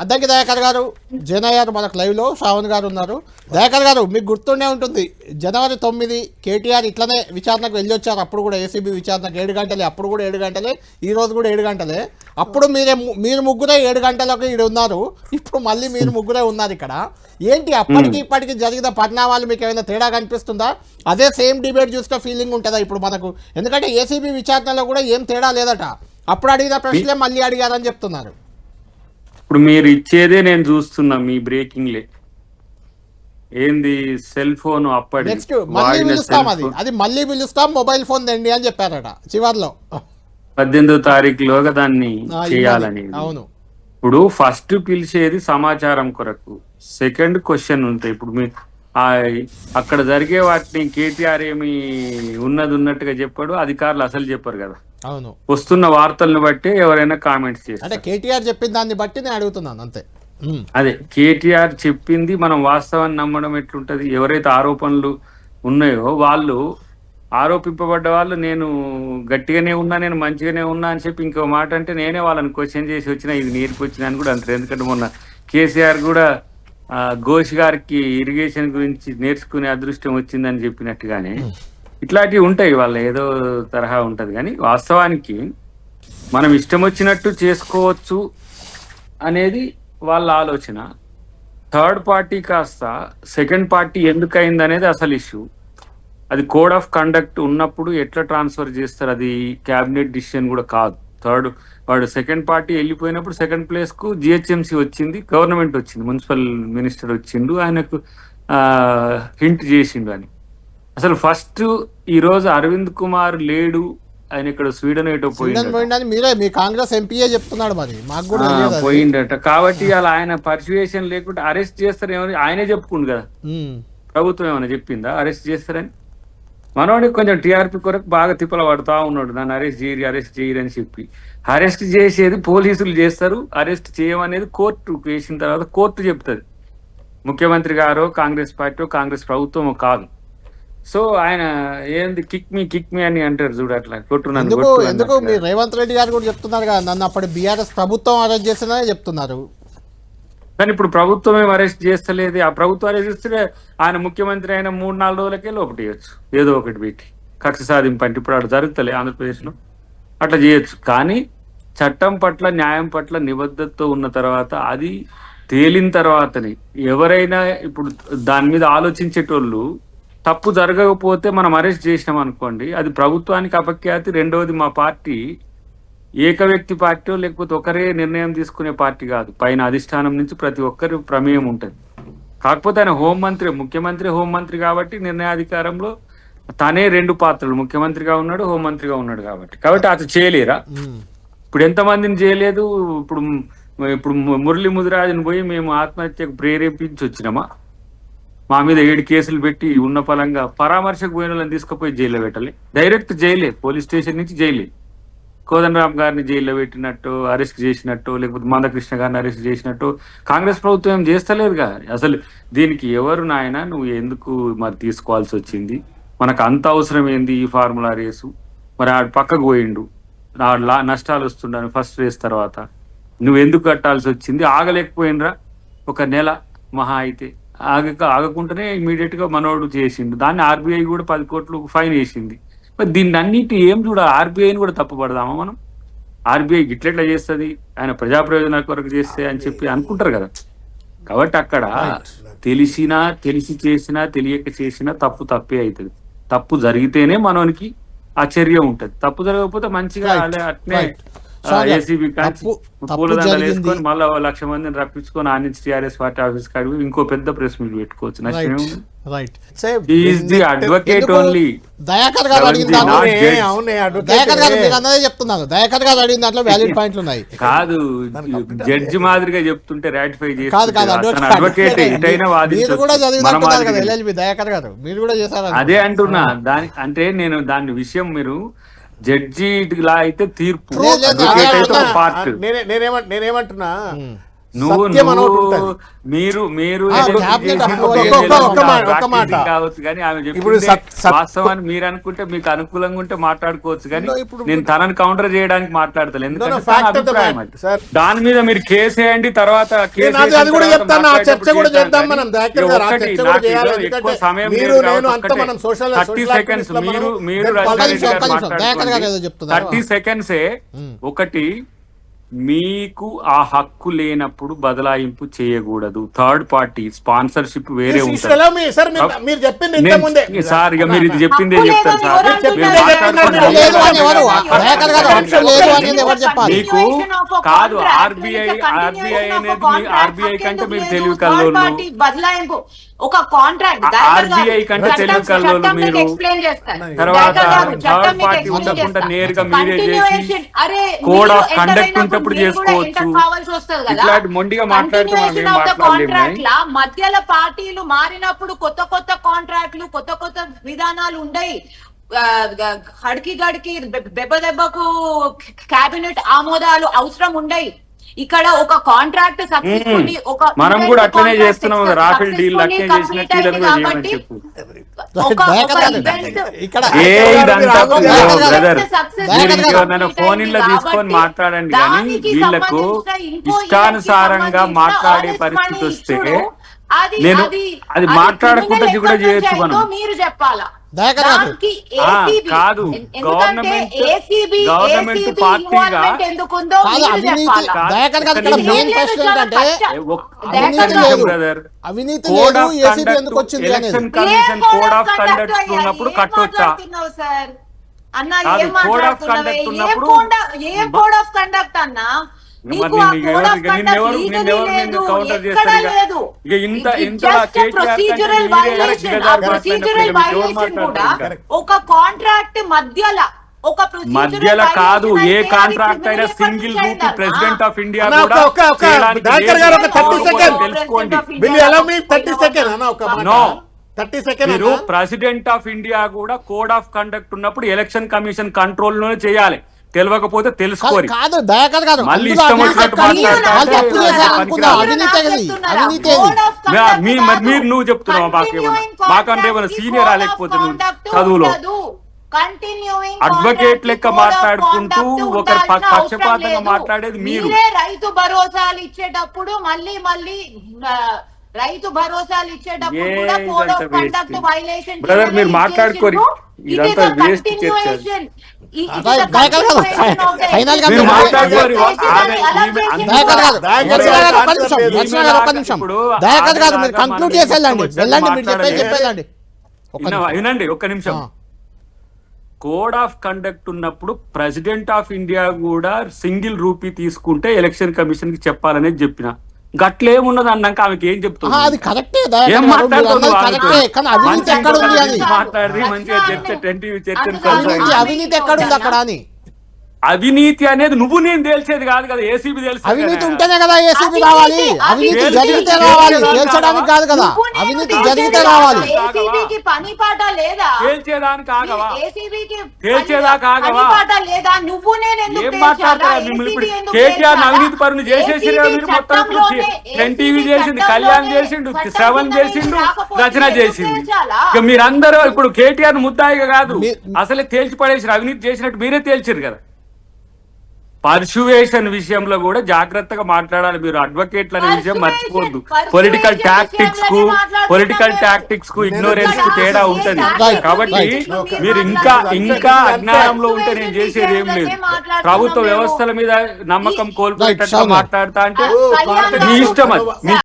అద్దంకి దయాకర్ గారు జనయ్యారు మనకు లైవ్లో శ్రావణ్ గారు ఉన్నారు. దయాకర్ గారు మీకు గుర్తుండే ఉంటుంది. జనవరి తొమ్మిది కేటీఆర్ ఇట్లనే విచారణకు వెళ్ళొచ్చారు అప్పుడు కూడా ఏసీబీ విచారణకు ఏడు గంటలే అప్పుడు కూడా ఏడు గంటలే ఈ రోజు కూడా ఏడు గంటలే. అప్పుడు మీరే మీరు ముగ్గురే ఏడు గంటలకు ఇక్కడ ఉన్నారు. ఇప్పుడు మళ్ళీ మీరు ముగ్గురే ఉన్నారు ఇక్కడ. ఏంటి అప్పటికి ఇప్పటికి జరిగిన పరిణామాలు మీకు ఏమైనా తేడా కనిపిస్తుందా? అదే సేమ్ డిబేట్ చూసిన ఫీలింగ్ ఉంటుందా ఇప్పుడు మనకు? ఎందుకంటే ఏసీబీ విచారణలో కూడా ఏం తేడా లేదట. అప్పుడు అడిగిన ప్రశ్నలే మళ్ళీ అడిగారని చెప్తున్నారు. ఇప్పుడు మీరు ఇచ్చేదే నేను చూస్తున్నా మీ బ్రేకింగ్ లే. ఏంది సెల్ ఫోన్ అప్పటి నెక్స్ట్ మళ్ళీ పిలుస్తాం అది. అది మళ్ళీ పిలుస్తాం మొబైల్ ఫోన్ తెండి అని చెప్పారట చివర్లో. పద్దెనిమిదో తారీఖులోగా దాన్ని చేయాలని. అవును. ఇప్పుడు ఫస్ట్ పిలిచేది సమాచారం కొరకు. సెకండ్ క్వశ్చన్ ఉంటాయి ఇప్పుడు మీ ఆ అక్కడ జరిగే వాటిని కేటీఆర్ ఏమి ఉన్నది ఉన్నట్టుగా చెప్పాడు అధికారులు అసలు చెప్పారు కదా. అవును. వస్తున్న వార్తలను బట్టి ఎవరైనా కామెంట్స్ చేస్తారు. అంటే కేటీఆర్ చెప్పిన దాన్ని బట్టి నేను అడుగుతున్నాను అంతే. అదే కేటీఆర్ చెప్పింది మనం వాస్తవాన్ని నమ్మడం ఎట్లుంటది ఎవరైతే ఆరోపణలు ఉన్నాయో వాళ్ళు ఆరోపింపబడ్డ వాళ్ళు నేను గట్టిగానే ఉన్నా నేను మంచిగానే ఉన్నా అని చెప్పి ఇంకో మాట అంటే నేనే వాళ్ళని క్వశ్చన్ చేసి వచ్చిన ఇది నేర్పు వచ్చిన అని కూడా అంటారు. ఎందుకంటే మొన్న కేసీఆర్ కూడా ఘోష్ గారికి ఇరిగేషన్ గురించి నేర్చుకునే అదృష్టం వచ్చిందని చెప్పినట్టుగానే ఇట్లాంటివి ఉంటాయి వాళ్ళ ఏదో తరహా ఉంటది. కానీ వాస్తవానికి మనం ఇష్టం వచ్చినట్టు చేసుకోవచ్చు అనేది వాళ్ళ ఆలోచన. థర్డ్ పార్టీ కాస్త సెకండ్ పార్టీ ఎందుకు అయింది అనేది అసలు ఇష్యూ. అది కోడ్ ఆఫ్ కండక్ట్ ఉన్నప్పుడు ఎట్లా ట్రాన్స్ఫర్ చేస్తారు అది క్యాబినెట్ డిసిషన్ కూడా కాదు. థర్డ్ వాడు సెకండ్ పార్టీ వెళ్ళిపోయినప్పుడు సెకండ్ ప్లేస్కు జిహెచ్ఎంసీ వచ్చింది గవర్నమెంట్ వచ్చింది మున్సిపల్ మినిస్టర్ వచ్చిండు ఆయనకు హింట్ చేసిండు అని. అసలు ఫస్ట్ ఈ రోజు అరవింద్ కుమార్ లేడు ఆయన ఇక్కడ స్వీడన్ ఏటో స్వీడన్ పోయిండు పోయిందని మీరే మీ కాంగ్రెస్ ఎంపీఏ చెప్తున్నాడు మరి మాకు కూడా ఆ, తెలియదు అది. పోయిండట. కాబట్టి అలా ఆయన పర్సువేషన్ లేకుండా అరెస్ట్ చేస్తారేమని ఆయనే చెప్పుకుండు కదా. ప్రభుత్వం ఏమైనా చెప్పిందా? అరెస్ట్ చేస్తారని? మనోడికి కొంచెం టీఆర్పీ కొరకు బాగా తిప్పల పడుతా ఉన్నాడు. నన్ను అరెస్ట్ చేయరు అరెస్ట్ చేయరు అని చెప్పి. అరెస్ట్ చేసేది పోలీసులు చేస్తారు. అరెస్ట్ చేయమనేది కోర్టు వేసిన తర్వాత కోర్టు చెప్తుంది. ముఖ్యమంత్రి గారు కాంగ్రెస్ పార్టీ కాంగ్రెస్ ప్రభుత్వం కాదు. సో ఆయన ఏంది కిక్ మీ కిక్ మీ అని అంటారు చూడు అట్లా. కొట్టు నన్ను ఎందుకు. మీరు రేవంత్ రెడ్డి గారు కూడా చెప్తున్నారు కదా నన్ను అప్పటి బీఆర్ఎస్ ప్రభుత్వం అరెస్ట్ చేసిందనే చెప్తున్నారు. కానీ ఇప్పుడు ప్రభుత్వమే అరెస్ట్ చేస్తలేదు. ఆ ప్రభుత్వం అరెస్ట్ చేస్తే ఆయన ముఖ్యమంత్రి అయిన మూడు నాలుగు రోజులకే లోపల చేయొచ్చు ఏదో ఒకటి పెట్టి కక్ష సాధింపు అంటే ఇప్పుడు అక్కడ జరుగుతలే ఆంధ్రప్రదేశ్లో. అట్లా చేయొచ్చు. కానీ చట్టం పట్ల న్యాయం పట్ల నిబద్ధతతో ఉన్న తర్వాత అది తేలిన తర్వాతనే ఎవరైనా ఇప్పుడు దాని మీద ఆలోచించేటోళ్ళు తప్పు జరగకపోతే మనం అరెస్ట్ చేసినాం అనుకోండి అది ప్రభుత్వానికి అపఖ్యాతి. రెండవది మా పార్టీ ఏక వ్యక్తి పార్టీ లేకపోతే ఒకరే నిర్ణయం తీసుకునే పార్టీ కాదు. పైన అధిష్టానం నుంచి ప్రతి ఒక్కరి ప్రమేయం ఉంటుంది. కాకపోతే ఆయన హోంమంత్రి ముఖ్యమంత్రి హోంమంత్రి కాబట్టి నిర్ణయాధికారంలో తనే రెండు పాత్రలు ముఖ్యమంత్రిగా ఉన్నాడు హోంమంత్రిగా ఉన్నాడు కాబట్టి. కాబట్టి అతను చేయలేరా. ఇప్పుడు ఎంతమందిని చేయలేదు? ఇప్పుడు ఇప్పుడు మురళీ ముదిరాజుని పోయి మేము ఆత్మహత్యకు ప్రేరేపించి వచ్చినామా? మా మీద ఏడు కేసులు పెట్టి ఉన్న ఫలంగా పరామర్శకు పోయిన వాళ్ళని తీసుకుపోయి జైల్లో పెట్టాలి. డైరెక్ట్ జైలే పోలీస్ స్టేషన్ నుంచి జైలే. కోదండరామ్ గారిని జైల్లో పెట్టినట్టు అరెస్ట్ చేసినట్టు లేకపోతే మందకృష్ణ గారిని అరెస్ట్ చేసినట్టు కాంగ్రెస్ ప్రభుత్వం ఏం చేస్తలేదుగా? అసలు దీనికి ఎవరు నాయన? నువ్వు ఎందుకు మరి తీసుకోవాల్సి వచ్చింది? మనకు అంత అవసరం ఏంది ఈ ఫార్ములా రేసు? మరి ఆడు పక్కకు పోయిండు. ఆ లా- నష్టాలు వస్తుండని ఫస్ట్ రేస్ తర్వాత. నువ్వు ఎందుకు కట్టాల్సి వచ్చింది? ఆగలేకపోయినరా? ఒక నెల మహా అయితే. ఆగక ఆగకుండానే ఇమీడియట్గా మనోడు చేసిండు. దాన్ని ఆర్బీఐ కూడా పది కోట్లు ఫైన్ వేసింది మరి దీన్ని అన్నిటి ఏం చూడ ఆర్బీఐని కూడా తప్పుపడదామా మనం? ఆర్బీఐ గిట్లెట్లా చేస్తుంది? ఆయన ప్రజా ప్రయోజనాల కొరకు చేస్తే అని చెప్పి అనుకుంటారు కదా. కాబట్టి అక్కడ తెలిసినా తెలిసి చేసినా తెలియక చేసినా తప్పు తప్పే అవుతుంది తప్పు జరిగితేనే మనోనికి ఆ చర్య ఉంటది. తప్పు జరగకపోతే మంచిగా అట్నే. సార్, ఏసీబీ కాంచి తప్పు- తప్పు పూలదండలు. వేసుకొని మళ్ళీ లక్ష మందిని రప్పించుకొని ఆ నుంచి టీఆర్ఎస్ పార్టీ ఆఫీస్ కాడికి ఇంకో పెద్ద ప్రెస్ మీట్ పెట్టుకోవచ్చు. నష్టం right the advocate only. Dayakar garu అడిగిన దాంట్లో. అవునే దయాకర్ గారు మీరు అన్నదే చెప్తున్నారు దయాకర్ గారు అడిగిన దాంట్లో వ్యాలిడ్ పాయింట్లు ఉన్నాయి. కాదు జడ్జి మాదిరిగా చెప్తుంటే రాటిఫై కాదు కాదు చేస్తుంది అడ్వకేట్ కూడా చదివినట్టున్నారు కదా. ఎల్ఎల్బి దయాకర్ గారు. మీరు కూడా చేశారు అదే అంటున్నా. దాని అంటే నేను దాని విషయం మీరు జడ్జి లా అయితే తీర్పు. నేనేమంటున్నా? మీరు మీరు ఇప్పుడు వాస్తవాన్ని మీరు అనుకుంటే మీకు అనుకూలంగా ఉంటే మాట్లాడుకోవచ్చు కానీ నేను తనని కౌంటర్ చేయడానికి మాట్లాడతాను ఎందుకంటే. దాని మీద మీరు కేసు వేయండి తర్వాత ఎక్కువ సమయం థర్టీ సెకండ్స్ మీరు మీరు. థర్టీ సెకండ్సే ఒకటి మీకు ఆ హక్కు లేనప్పుడు బదలాయింపు చేయకూడదు. థర్డ్ పార్టీ స్పాన్సర్షిప్ వేరే ఉంటుంది. allow me, sir, మీరు- మీరు చెప్పింది ఇంత ముందే నేను- సార్ ఇక మీరు ఇది చెప్పిందే చెప్తారు సార్? మీకు కాదు ఆర్బీఐ ఆర్బీఐ అనేది మీ ఆర్బీఐ కంటే మీరు తెలివి కల్లోళ్ళు. బదలాయింపు. ఒక కాంట్రాక్ట్ RBI కంటే తెలివి కల్లోళ్ళు మీరు. ఎక్స్ప్లెయిన్ చేస్తారు తర్వాత థర్డ్ పార్టీ ఉండకుండా. నేరుగా మీరే చేసి ఉంటప్పుడు చేసుకోవచ్చు. ఇట్లాంటి మొండిగా మధ్యలో పార్టీలు మారినప్పుడు కొత్త కొత్త కాంట్రాక్ట్లు కొత్త కొత్త విధానాలు ఉండయి గ- గడికి దెబ్బ దెబ్బకు కేబినెట్ ఆమోదాలు అవసరం ఉండయి ఇక్కడ ఒక కాంట్రాక్ట్ ఒక మనం కూడా అట్లనే చేస్తున్నాం రాఫెల్ డీల్ అట్లనే చేసిన complete డీల్ అయింది చేయమని కాబట్టి ఫోన్ ఇన్లో తీసుకొని మాట్లాడండి కానీ వీళ్ళకు ఇష్టానుసారంగా మాట్లాడే పరిస్థితి వస్తే నేను అది మాట్లాడకుండా కూడా చేయొచ్చు మనం. మీరు చెప్పాలా? కాదు. ఎందుకంటే గవర్నమెంట్- గవర్నమెంట్ పార్టీగా- అవినీతి election commission code of conduct ఉన్నప్పుడు కట్టొచ్చా అన్న ఏం మాట్లాడుతున్నావే? ఏ కోడ్ ఆఫ్ కండక్ట్ అన్న? ఒక కాంట్రాక్ట్ మధ్యల ఒక మధ్యలో కాదు ఏ కాంట్రాక్ట్ అయినా సింగిల్ అయిందన్నా? ప్రెసిడెంట్ ఆఫ్ ఇండియా అన్న, కూడా ఒక- ఒక- ఒక చేయడానికి దయాకర్ గారు ఒక లేదు. 30 ఎవరు సెకండ్. తెలుసుకోండి. Will allow me thirty second అన్న ఒక No. థర్టీ సెకండ్ మీరు ప్రెసిడెంట్ ఆఫ్ ఇండియా కూడా కోడ్ ఆఫ్ కండక్ట్ ఉన్నప్పుడు ఎలక్షన్ కమిషన్ కంట్రోల్లోనే చేయాలి. తెలియకపోతే కాదు- తెలుసుకోరి కాదు దయాకర్ గారు మళ్ళీ ఇష్టం వచ్చినట్టు మరి నువ్వు చెప్తున్నావు మాకేమన్నా మాకంటే ఏమైనా సీనియర్ లేకపోతే నువ్వు చదువులో? అడ్వకేట్ లెక్క మాట్లాడుకుంటూ ఒకరు ప- పక్షపాతంగా మాట్లాడేది మీరు. మీరే రైతు భరోసాలు ఇచ్చేటప్పుడు మళ్ళీ మళ్ళీ రైతు భరోసాలు ఇచ్చేటప్పుడు కూడా code of conduct. Violation Brother, మీరు మాట్లాడుకోరి. ఇదంతా waste చర్చ. ఫైనల్గా. దయాకర్ గారు మీరు కంక్లూడ్ చేసి వెళ్ళండి వెళ్ళండి మీరు. వినండి ఒక్క నిమిషం. కోడ్ ఆఫ్ కండక్ట్ ఉన్నప్పుడు ప్రెసిడెంట్ ఆఫ్ ఇండియా కూడా సింగిల్ రూపీ తీసుకుంటే ఎలక్షన్ కమిషన్కి చెప్పాలనేది చెప్పిన. గట్లేమున్నది అన్నాక ఆమెకి ఏం చెప్తుంది? అది కరెక్టే ఏం కానీ అవినీతి మంచి ఎక్కడ ఉంది అని? ఇంటర్వ్యూస్ మాట్లాడి మంచిగా చర్చ. అవినీతి ఎక్కడ ఉంది అక్కడ అని? అవినీతి అనేది నువ్వు నేను తెలిసేది కాదు కదా ఏసీబీ తెలుసు అవినీతి. ఉంటేనే కదా ఏసీబీ రావాలి అవినీతి జరిగితే రావాలి రావాలి. తేల్చడానికి కాదు కదా అవినీతి జరిగితే. రావాలి ఏసీబీకి పని పాట లేదా తేల్చేదానికి ఆగవా ఏసీబీకి తేల్చేదాకా ఆగవా? లేదా నువ్వు నేను ఎందుకు ఏం? మాట్లాడతారా మిమ్మల్ని ఇప్పుడు కేటీఆర్? అవినీతి పరుని చేసేసి మీరు మొత్తం ఇప్పుడు చట్టంలోనే, టెన్ టీవీ ACB చేసిండు చట్టంలోనే కళ్యాణ్ చేసిండు శ్రవణ్ చేసిండు రచన చేసింది? ఇక మీరందరూ ఇప్పుడు కేటీఆర్ ముద్దాయిగా కాదు అసలే తేల్చి పడేసి అవినీతి చేసినట్టు మీరే తేల్చారు కదా పర్సువేషన్ విషయంలో కూడా జాగ్రత్తగా మాట్లాడాలి మీరు అడ్వకేట్ల అనే విషయం మర్చిపోద్దు పొలిటికల్ టాక్టిక్స్కు పొలిటికల్. టాక్టిక్స్కు ఇగ్నోరెన్స్కు తేడా ఉంటది కాబట్టి. మీరు ఇంకా. ఇంకా అజ్ఞానంలో ఉంటే నేను చేసేది ఏం లేదు ప్రభుత్వ. వ్యవస్థల మీద నమ్మకం కోల్పోయేటట్టుగా Right, మాట్లాడతా అంటే కళ్యాణ్ మీ ఇష్టం అది